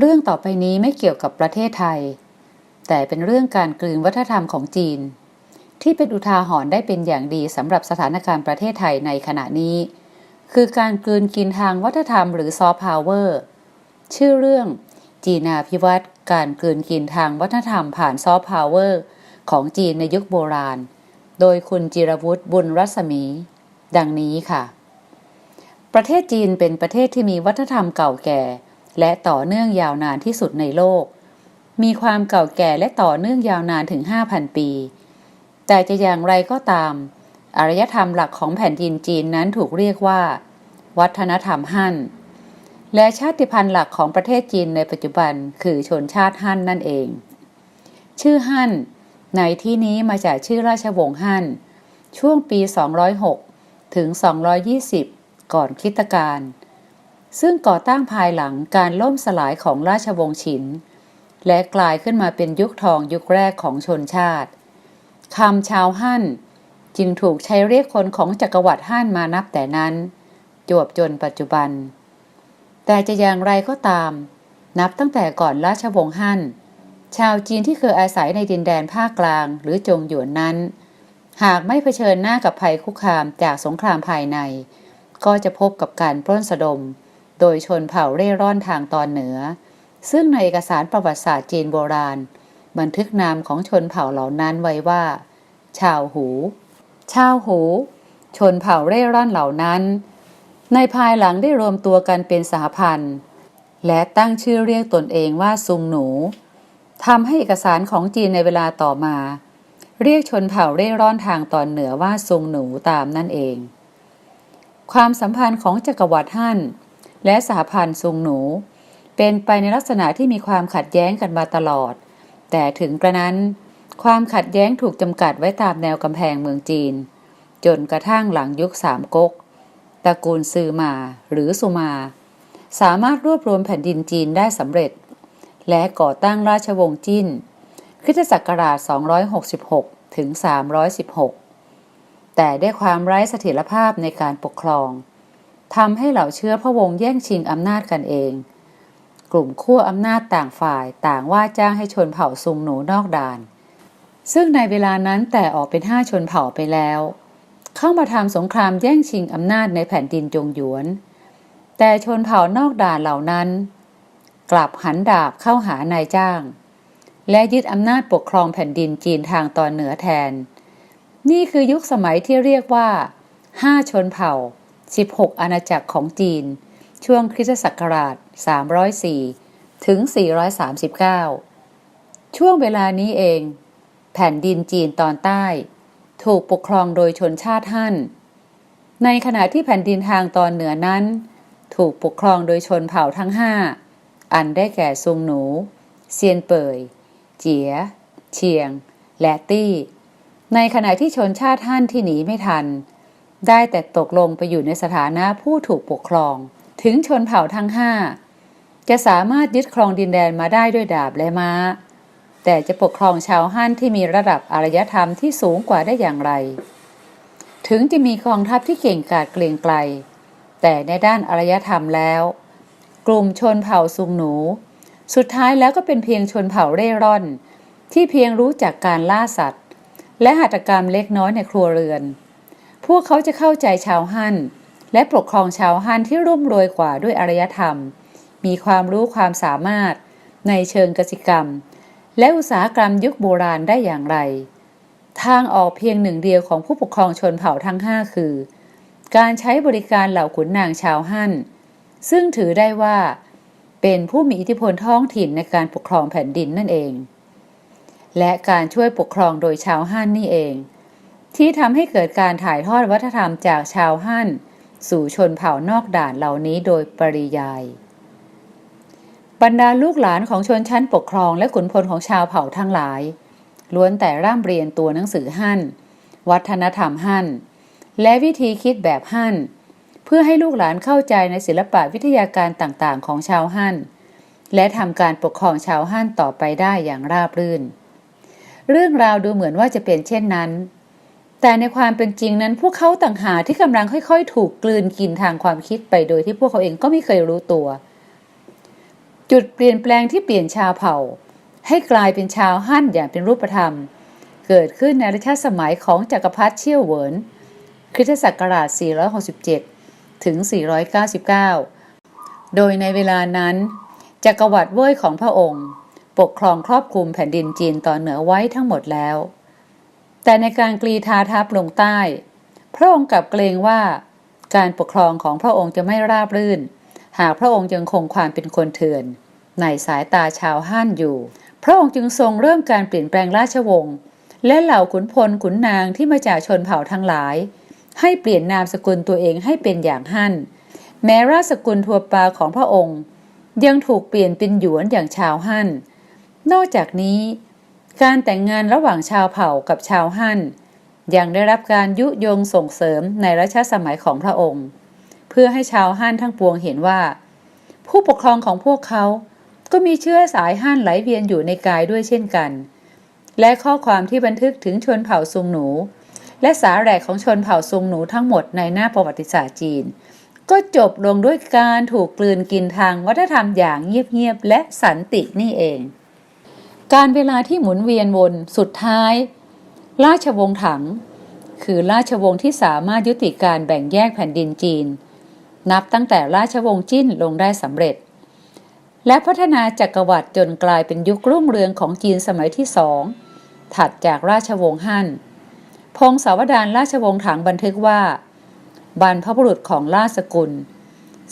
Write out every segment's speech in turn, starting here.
เรื่องต่อไปนี้ไม่เกี่ยวกับประเทศไทย แต่เป็นเรื่องการกลืนวัฒนธรรมของจีน ที่เป็นอุทาหรณ์ได้เป็นอย่างดีสำหรับสถานการณ์ประเทศไทยในขณะนี้ คือการกลืนกินทางวัฒนธรรมหรือซอฟต์พาวเวอร์ชื่อเรื่องจีนาพิวัตรการกลืนกินทางวัฒนธรรมผ่านซอฟต์พาวเวอร์ของจีนในยุคโบราณ โดยคุณจิรวุฒิบุญรัศมี ดังนี้ค่ะ ประเทศจีนเป็นประเทศที่มีวัฒนธรรมเก่าแก่ และต่อเนื่องยาวนานที่สุดในโลก มีความเก่าแก่และต่อเนื่องยาวนานถึง 5,000 ปี แต่จะอย่างไรก็ตาม อารยธรรมหลักของแผ่นดินจีนนั้นถูกเรียกว่า วัฒนธรรมฮั่น และชาติพันธุ์หลักของประเทศจีนในปัจจุบันคือชนชาติฮั่นนั่นเอง ชื่อฮั่นในที่นี้มาจากชื่อราชวงศ์ฮั่น ช่วงปี 206 ถึง 220 ก่อนคริสตกาล ซึ่งก่อตั้งภายหลังการล่มสลายของราชวงศ์ฉิน และกลายขึ้นมาเป็นยุคทองยุคแรกของชนชาติคำชาวฮั่นจึงถูกใช้เรียกคนของจักรวรรดิฮั่นมานับแต่นั้น จวบจนปัจจุบัน แต่จะอย่างไรก็ตาม นับตั้งแต่ก่อนราชวงศ์ฮั่นชาวจีนที่เคยอาศัยในดินแดนภาคกลางหรือจงหยวนนั้น หากไม่เผชิญหน้ากับภัยคุกคามจากสงครามภายใน ก็จะพบกับการปล้นสะดม โดยชนเผ่าเร่ร่อนทางตอนเหนือ ซึ่งในเอกสารประวัติศาสตร์จีนโบราณ บันทึกนามของชนเผ่าเหล่านั้นไว้ว่า ชาวหู ชาวหู ชนเผ่าเร่ร่อนเหล่านั้น ในภายหลังได้รวมตัวกันเป็นสหพันธ์ และตั้งชื่อเรียกตนเองว่าซุงหนูทำให้เอกสารของจีนในเวลาต่อมา เรียกชนเผ่าเร่ร่อนทางตอนเหนือว่าซุงหนูตามนั่นเอง ความสัมพันธ์ของจักรวรรดิฮั่น และสหพันธ์ซุงหนู เป็นไปในลักษณะที่มีความขัดแย้งกันมาตลอด แต่ถึงกระนั้น ความขัดแย้งถูกจำกัดไว้ตามแนวกำแพงเมืองจีน จนกระทั่งหลังยุคสามก๊กตระกูลซือมาหรือสุมา สามารถรวบรวมแผ่นดินจีนได้สำเร็จ และก่อตั้งราชวงศ์จิ้นคริสตศักราช 266 ถึง 316 แต่ได้ความไร้เสถียรภาพในการปกครอง ทำให้เหล่าเชื้อพระวงศ์แย่งชิงอำนาจกันเอง กลุ่มขั้วอำนาจต่างฝ่ายต่างว่าจ้างให้ชนเผ่าซุงหนูนอกด่าน ซึ่งในเวลานั้นแต่ออกเป็นห้าชนเผ่าไปแล้ว เข้ามาทำสงครามแย่งชิงอำนาจในแผ่นดินจงหยวน แต่ชนเผ่านอกด่านเหล่านั้น กลับหันดาบเข้าหานายจ้าง และยึดอำนาจปกครองแผ่นดินจีนทางตอนเหนือแทน นี่คือยุคสมัยที่เรียกว่าห้าชนเผ่า 16 อาณาจักรของจีน ช่วงคริสตศักราช 304 ถึง 439 ช่วงเวลานี้เอง แผ่นดินจีนตอนใต้ ถูกปกครองโดยชนชาติฮั่น ในขณะที่แผ่นดินทางตอนเหนือนั้น ถูกปกครองโดยชนเผ่าทั้งห้าอันได้แก่ซุงหนู เซียนเปยเจีย เชียง และตี้ ในขณะที่ชนชาติฮั่นที่หนีไม่ทัน ได้แต่ตกลงไปอยู่ในสถานะผู้ถูกปกครอง ถึงชนเผ่าทั้งห้าจะสามารถยึดครองดินแดนมาได้ด้วยดาบและม้า แต่จะปกครองชาวฮั่นที่มีระดับอารยธรรมที่สูงกว่าได้อย่างไร ถึงจะมีกองทัพที่เก่งกาจเกรียงไกล แต่ในด้านอารยธรรมแล้ว กลุ่มชนเผ่าซุงหนู สุดท้ายแล้วก็เป็นเพียงชนเผ่าเร่ร่อน ที่เพียงรู้จักการล่าสัตว์ และหัตถกรรมเล็กน้อยในครัวเรือน พวกเขาจะเข้าใจชาวฮั่นและปกครองชาวฮั่นที่ร่ำรวยกว่าด้วยอารยธรรม มีความรู้ความสามารถในเชิงกสิกรรม และอุตสาหกรรมยุคโบราณได้อย่างไร ทางออกเพียงหนึ่งเดียวของผู้ปกครองชนเผ่าทั้งห้าคือ การใช้บริการเหล่าขุนนางชาวฮั่น ซึ่งถือได้ว่า เป็นผู้มีอิทธิพลท้องถิ่นในการปกครองแผ่นดินนั่นเอง และการช่วยปกครองโดยชาวฮั่นนี่เอง ที่ทำให้เกิดการถ่ายทอดวัฒนธรรมจากชาวฮั่น สู่ชนเผ่านอกด่านเหล่านี้โดยปริยาย บรรดาลูกหลานของชนชั้นปกครองและขุนพลของชาวเผ่าทั้งหลาย ล้วนแต่ร่ำเรียนตัวหนังสือฮั่น วัฒนธรรมฮั่น และวิธีคิดแบบฮั่น เพื่อให้ลูกหลานเข้าใจในศิลปะวิทยาการต่างๆ ของชาวฮั่น และทำการปกครองชาวฮั่นต่อไปได้อย่างราบรื่น เรื่องราวดูเหมือนว่าจะเป็นเช่นนั้น แต่ในความเป็นจริงนั้นพวกเขาต่างหากที่กำลังค่อย ๆ ถูกกลืนกินทางความคิดไปโดยที่พวกเขาเองก็ไม่เคยรู้ตัว จุดเปลี่ยนแปลงที่เปลี่ยนชาวเผ่า ให้กลายเป็นชาวฮั่นอย่างเป็นรูปธรรม เกิดขึ้นในรัชสมัยของจักรพรรดิเชี่ยวเหวินคริสตศักราช 467 ถึง 499 โดยในเวลานั้นจักรวรรดิเว่ยของพระองค์ ปกครองครอบคลุมแผ่นดินจีนตอนเหนือไว้ทั้งหมดแล้ว แต่ในการกรีธาทัพลงใต้ พระองค์กลับเกรงว่า การปกครองของพระองค์จะไม่ราบรื่น หากพระองค์ยังคงความเป็นคนเถื่อน ในสายตาชาวฮั่นอยู่ พระองค์จึงทรงเริ่มการเปลี่ยนแปลงราชวงศ์และเหล่าขุนพลขุนนางที่มาจากชนเผ่าทั้งหลาย ให้เปลี่ยนนามสกุลตัวเองให้เป็นอย่างฮั่นแม้ราชสกุลทัวปาของพระองค์ ยังถูกเปลี่ยนเป็นหยวนอย่างชาวฮั่นนอกจากนี้ การแต่งงานระหว่างชาวเผ่ากับชาวฮั่นยังได้รับการยุยงส่งเสริมในรัชสมัยของพระองค์ เพื่อให้ชาวฮั่นทั้งปวงเห็นว่า ผู้ปกครองของพวกเขา ก็มีเชื้อสายฮั่นไหลเวียนอยู่ในกายด้วยเช่นกัน และข้อความที่บันทึกถึงชนเผ่าซุงหนู และสาแหลกของชนเผ่าซุงหนูทั้งหมดในหน้าประวัติศาสตร์จีน ก็จบลงด้วยการถูกกลืนกินทางวัฒนธรรมอย่างเงียบๆและสันตินี่เอง การเวลาที่หมุนเวียนวนสุดท้าย ราชวงศ์ถัง คือราชวงศ์ที่สามารถยุติการแบ่งแยกแผ่นดินจีน นับตั้งแต่ราชวงศ์จิ้นลงได้สำเร็จ และพัฒนาจักรวรรดิจนกลายเป็นยุครุ่งเรืองของจีนสมัยที่สองถัดจากราชวงศ์ฮั่น พงศาวดารราชวงศ์ถังบันทึกว่า บรรพบุรุษของราชสกุล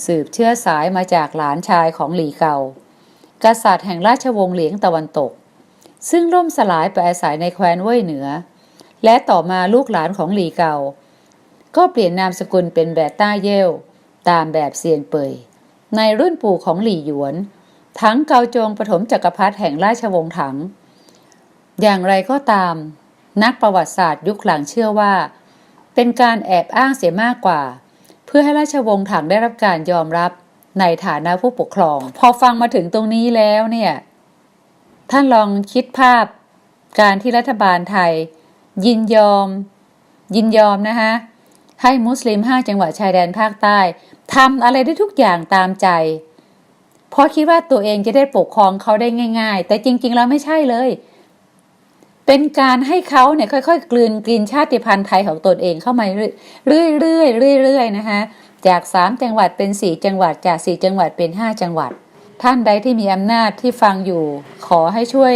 สืบเชื้อสายมาจากหลานชายของหลีเกากษัตริย์แห่งราชวงศ์เหลียงตะวันตก ซึ่งล่มสลายไปอาศัยในแคว้นเว่ยเหนือ และต่อมาลูกหลานของหลีเกาก็เปลี่ยนนามสกุลเป็นแบต้าเย่ตามแบบเซียนเปย ในรุ่นปู่ของหลี่หยวน ทั้งเกาจงปฐมจักรพรรดิแห่งราชวงศ์ถัง อย่างไรก็ตาม นักประวัติศาสตร์ยุคหลังเชื่อว่า เป็นการแอบอ้างเสียมากกว่า เพื่อให้ราชวงศ์ถังได้รับการยอมรับในฐานะผู้ปกครอง พอฟังมาถึงตรงนี้แล้วเนี่ย ท่านลองคิดภาพการที่รัฐบาลไทย ยินยอม ยินยอมนะคะให้มุสลิมห้าจังหวัดชายแดนภาคใต้ทำอะไรได้ทุกอย่างตามใจ เพราะคิดว่าตัวเองจะได้ปกครองเขาได้ง่าย ๆ แต่จริงๆแล้วไม่ใช่เลย เป็นการให้เขาเนี่ยค่อยๆ กลืนกินชาติพันธุ์ไทยของตนเองเข้ามาเรื่อยๆเรื่อยๆนะคะจากสามจังหวัดเป็นสี่จังหวัดจากสี่จังหวัดเป็นห้าจังหวัด ท่านใดที่มีอำนาจที่ฟังอยู่ ขอให้ช่วย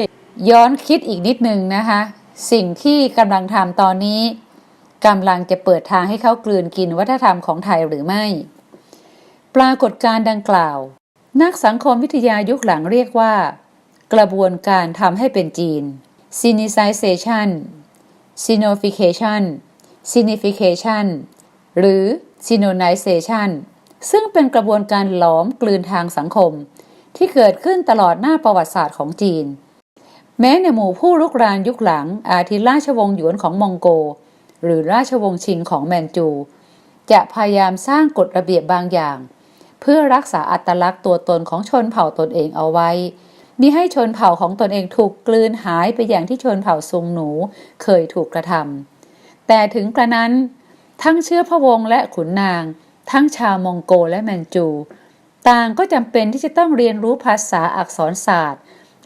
ย้อนคิดอีกนิดนึงนะคะ สิ่งที่กำลังทำตอนนี้กำลังจะเปิดทางให้เขากลืนกินวัฒนธรรมของไทยหรือไม่ ปรากฏการดังกล่าว นักสังคมวิทยายุคหลังเรียกว่า กระบวนการทำให้เป็นจีน Sinicization Sinification Sinification หรือ Sinonization ซึ่งเป็นกระบวนการหลอมกลืนทางสังคม ที่เกิดขึ้นตลอดหน้าประวัติศาสตร์ของจีน แม้ในหมู่ผู้ลุกรานยุคหลัง อาทิราชวงศ์หยวนของมองโก หรือราชวงศ์ชิงของแมนจู จะพยายามสร้างกฎระเบียบบางอย่าง เพื่อรักษาอัตลักษณ์ตัวตนของชนเผ่าตนเองเอาไว้มิให้ชนเผ่าของตนเองถูกกลืนหายไปอย่างที่ชนเผ่าซุงหนูเคยถูกกระทำแต่ถึงกระนั้น ทั้งเชื้อพระวงศ์และขุนนาง ทั้งชาวมองโกและแมนจู ต่างก็จำเป็นที่จะต้องเรียนรู้ภาษาอักษรศาสตร์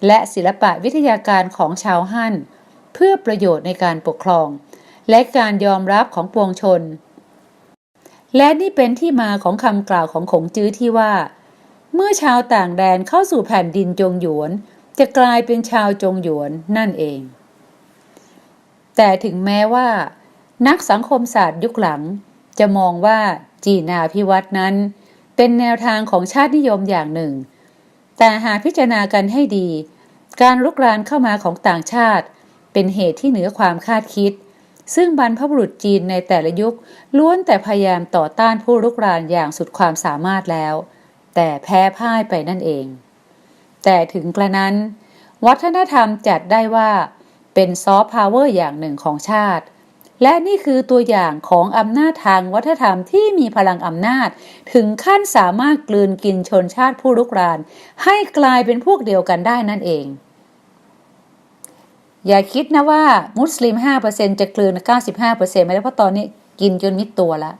และศิลปะวิทยาการของชาวฮั่น เพื่อประโยชน์ในการปกครอง และการยอมรับของปวงชน และนี่เป็นที่มาของคำกล่าวของขงจื้อที่ว่า เมื่อชาวต่างแดนเข้าสู่แผ่นดินจงหยวน จะกลายเป็นชาวจงหยวนนั่นเอง แต่ถึงแม้ว่า นักสังคมศาสตร์ยุคหลัง จะมองว่าจีนาพิวัตรนั้น เป็นแนวทางของชาตินิยมอย่างหนึ่ง แต่หากพิจารณากันให้ดี การลุกรานเข้ามาของต่างชาติ เป็นเหตุที่เหนือความคาดคิด ซึ่งบรรพบุรุษจีนในแต่ละยุคล้วนแต่พยายามต่อต้านผู้ลุกรานอย่างสุดความสามารถแล้ว แต่แพ้พ่ายไปนั่นเอง แต่ถึงกระนั้น วัฒนธรรมจัดได้ว่า เป็นซอฟต์พาวเวอร์อย่างหนึ่งของชาติ และนี่คือตัวอย่างของอำนาจทางวัฒนธรรมที่มีพลังอำนาจ ถึงขั้นสามารถกลืนกินชนชาติผู้ลุกราน ให้กลายเป็นพวกเดียวกันได้นั่นเอง อย่าคิดนะว่ามุสลิม 5%จะกลืน 95%ไม่ได้เพราะตอนนี้กินจนมิดตัวล้ว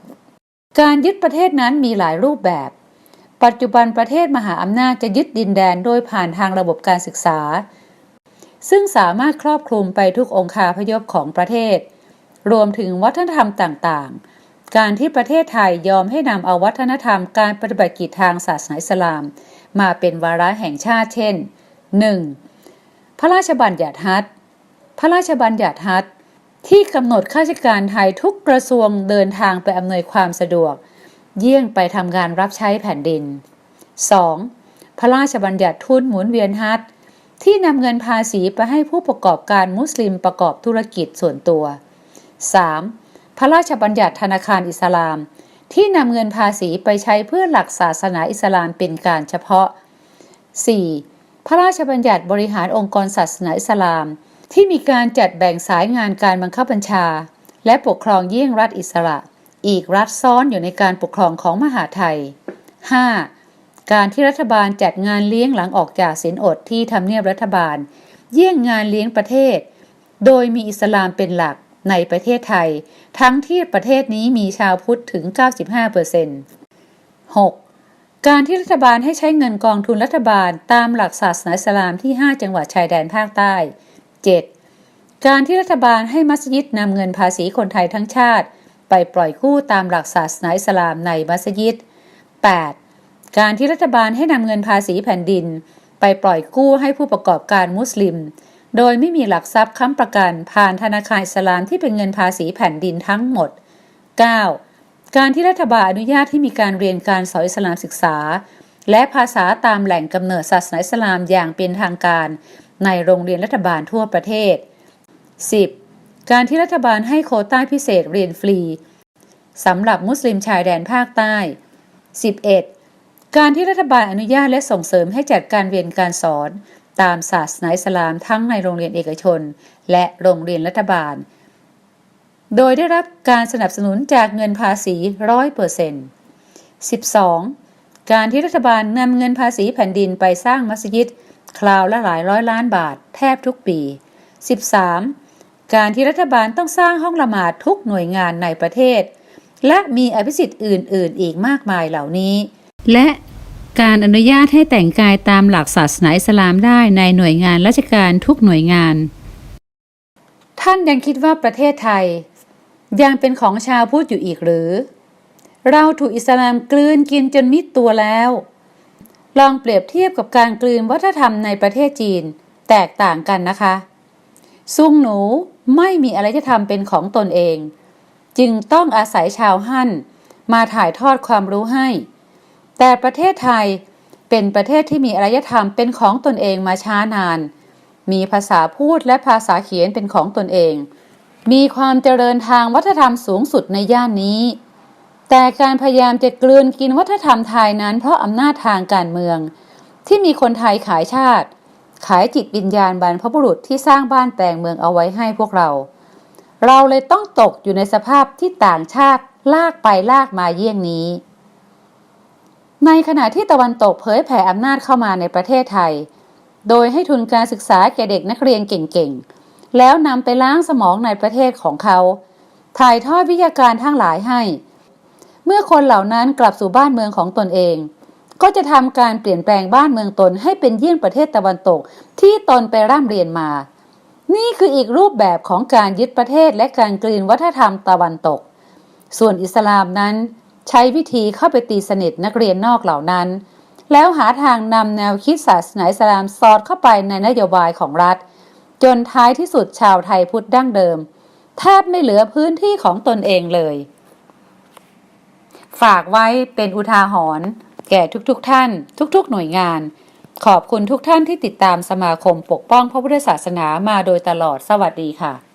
การยึดประเทศนั้นมีหลายรูปแบบ ปัจจุบันประเทศมหาอำนาจจะยึดดินแดนโดยผ่านทางระบบการศึกษา ซึ่งสามารถครอบคลุมไปทุกองคาพยพของประเทศ รวมถึงวัฒนธรรมต่างๆ การที่ประเทศไทยยอมให้นำเอาวัฒนธรรมการปฏิบัติกิจทางศาสนาอิสลาม มาเป็นวาระแห่งชาติเช่น 1. พระราชบัญญัติฮัจญ์พระราชบัญญัติฮัจญ์ที่กำหนดข้าราชการไทยทุกกระทรวงเดินทางไปอำนวยความสะดวก เยี่ยงไปทำงานรับใช้แผ่นดิน 2. พระราชบัญญัติทุนหมุนเวียนฮัจญ์ที่นำเงินภาษีไปให้ผู้ประกอบการมุสลิมประกอบธุรกิจส่วนตัว 3. พระราชบัญญัติธนาคารอิสลาม ที่นำเงินภาษีไปใช้เพื่อหลักศาสนาอิสลามเป็นการเฉพาะ 4. พระราชบัญญัติบริหารองค์กรศาสนาอิสลาม ที่มีการจัดแบ่งสายงานการบังคับบัญชา และปกครองเยี่ยงรัฐอิสระ อีกรัฐซ้อนอยู่ในการปกครองของมหาไทย 5. การที่รัฐบาลจัดงานเลี้ยงหลังออกจากศีลอดที่ทำเนียบรัฐบาล เยี่ยงงานเลี้ยงประเทศ โดยมีอิสลามเป็นหลัก ในประเทศไทย ทั้งที่ประเทศนี้มีชาวพุทธถึง 95% 6. การที่รัฐบาลให้ใช้เงินกองทุนรัฐบาลตามหลักศาสนาอิสลามที่ 5 จังหวัดชายแดนภาคใต้ 7. การที่รัฐบาลให้มัสยิดนำเงินภาษีคนไทยทั้งชาติ ไปปล่อยกู้ตามหลักศาสนาอิสลามในมัสยิด 8. การที่รัฐบาลให้นำเงินภาษีแผ่นดิน ไปปล่อยกู้ให้ผู้ประกอบการมุสลิม โดยไม่มีหลักทรัพย์ค้ำประกันผ่านธนาคารสลามที่เป็นเงินภาษีแผ่นดินทั้งหมด 9. การที่รัฐบาลอนุญาตให้มีการเรียนการสอนอิสลามศึกษา และภาษาตามแหล่งกำเนิดศาสนาอิสลามอย่างเป็นทางการ ในโรงเรียนรัฐบาลทั่วประเทศ 10. การที่รัฐบาลให้โคต้าพิเศษเรียนฟรีสำหรับมุสลิมชายแดนภาคใต้ 11. การที่รัฐบาลอนุญาตและส่งเสริมให้จัดการเรียนการสอน ตามศาสนาอิสลามทั้งในโรงเรียนเอกชน และโรงเรียนรัฐบาล โดยได้รับการสนับสนุนจากเงินภาษีร้อยเปอร์เซ็นต์ 12. การที่รัฐบาลนำเงินภาษีแผ่นดินไปสร้างมัสยิด คราวละหลายร้อยล้านบาทแทบทุกปี 13. การที่รัฐบาลต้องสร้างห้องละหมาดทุกหน่วยงานในประเทศ และมีอภิสิทธิ์อื่น ๆ อีกมากมายเหล่านี้ และ การอนุญาตให้แต่งกายตามหลักศาสนาอิสลามได้ในหน่วยงานราชการทุกหน่วยงาน ท่านยังคิดว่าประเทศไทย ยังเป็นของชาวพุทธอยู่อีกหรือ เราถูกอิสลามกลืนกินจนมิดตัวแล้ว ลองเปรียบเทียบกับการกลืนวัฒนธรรมในประเทศจีนแตกต่างกันนะคะ ซุงหนูไม่มีอะไรจะทำเป็นของตนเอง จึงต้องอาศัยชาวฮั่นมาถ่ายทอดความรู้ให้ แต่ประเทศไทยเป็นประเทศที่มีอารยธรรมเป็นของตนเองมาช้านาน มีภาษาพูดและภาษาเขียนเป็นของตนเอง มีความเจริญทางวัฒนธรรมสูงสุดในย่านนี้ แต่การพยายามจะกลืนกินวัฒนธรรมไทยนั้นเพราะอำนาจทางการเมือง ที่มีคนไทยขายชาติ ขายจิตวิญญาณบรรพบุรุษที่สร้างบ้านแปลงเมืองเอาไว้ให้พวกเรา เราเลยต้องตกอยู่ในสภาพที่ต่างชาติลากไปลากมาเยี่ยงนี้ ในขณะที่ตะวันตกเผยแผ่อำนาจเข้ามาในประเทศไทย โดยให้ทุนการศึกษาแก่เด็กนักเรียนเก่งๆ แล้วนำไปล้างสมองในประเทศของเขา ถ่ายทอดวิทยาการทั้งหลายให้ เมื่อคนเหล่านั้นกลับสู่บ้านเมืองของตนเอง ก็จะทำการเปลี่ยนแปลงบ้านเมืองตนให้เป็นเยี่ยงประเทศตะวันตกที่ตนไปร่ำเรียนมา นี่คืออีกรูปแบบของการยึดประเทศและการกลืนวัฒนธรรมตะวันตก ส่วนอิสลามนั้น ใช้วิธีเข้าไปตีสนิทนักเรียนนอกเหล่านั้น แล้วหาทางนำแนวคิดศาสนาอิสลามสอดเข้าไปในนโยบายของรัฐ จนท้ายที่สุดชาวไทยพุทธดั้งเดิม แทบไม่เหลือพื้นที่ของตนเองเลย ฝากไว้เป็นอุทาหรณ์แก่ทุกๆทท่าน ทุกๆ หน่วยงาน ขอบคุณทุกท่านที่ติดตามสมาคมปกป้องพระพุทธศาสนามาโดยตลอดสวัสดีค่ะ